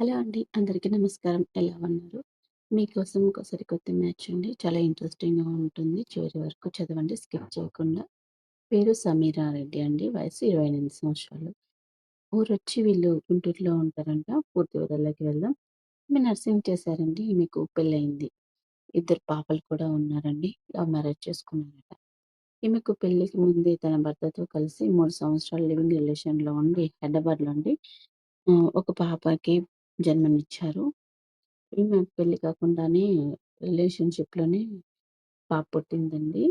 Hello అండి. అందరికీ నమస్కారం. ఎలా ఉన్నారు? మీకోసం ఒక సరికొత్త మ్యాచ్ అండి. చాలా ఇంట్రెస్టింగ్‌గా ఉంటుంది. చివరి వరకు చదవండి స్కిప్ చేయకుండా. పేరు సమీరా రెడ్డి అండి. వయసు 28 సంవత్సరాలు. ఊరు వచ్చి వీళ్ళు గుంటూరులో ఉంటారంట. పూర్తి వివరాల్లోకి వెళ్దాం. ఈమె నర్సింగ్ చేశారండి. ఈమెకు పెళ్ళయింది ఇద్దరు పాపలు కూడా ఉన్నారండి. లవ్ మ్యారేజ్ చేసుకున్నారట. ఈమెకు పెళ్ళికి ముందే తన భర్తతో కలిసి మూడు సంవత్సరాలు లివింగ్ రిలేషన్‌లో ఉండి హైదరాబాద్‌లో ఉండి ఒక పాపకి జన్మనిచ్చారు. ఈమె పెళ్ళి కాకుండానే రిలేషన్‌షిప్‌లోనే పాప పుట్టిందండి.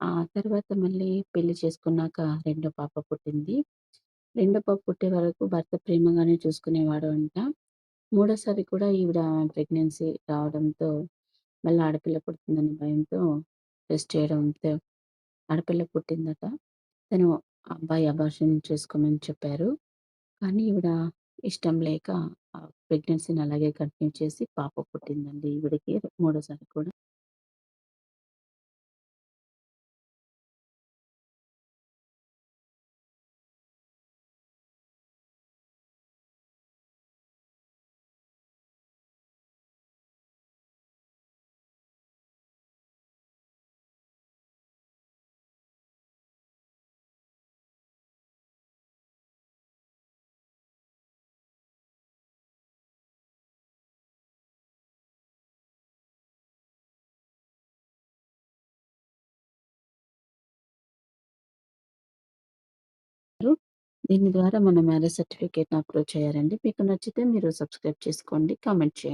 ఆ తర్వాత మళ్ళీ పెళ్ళి చేసుకున్నాక రెండో పాప పుట్టింది. రెండో పాప పుట్టే వరకు భర్త ప్రేమగానే చూసుకునేవాడు అంట. మూడోసారి కూడా ఈవిడ ప్రెగ్నెన్సీ రావడంతో మళ్ళీ ఆడపిల్ల పుడుతుందనే భయంతో టెస్ట్ చేయడంతో ఆడపిల్ల పుట్టిందట. తను అబ్బాయి అబార్షన్ చేసుకోమని చెప్పారు. కానీ ఈవిడ ఇష్టం లేక ఆ ప్రెగ్నెన్సీని అలాగే కంటిన్యూ చేసి పాప పుట్టిందండి ఈవిడకి మూడోసారి కూడా. దీని ద్వారా మన మ్యారేజ్ సర్టిఫికేట్‌ని అప్లోడ్ చేయాలండి. మీకు నచ్చితే మీరు సబ్స్క్రైబ్ చేసుకోండి. కామెంట్ చేయండి.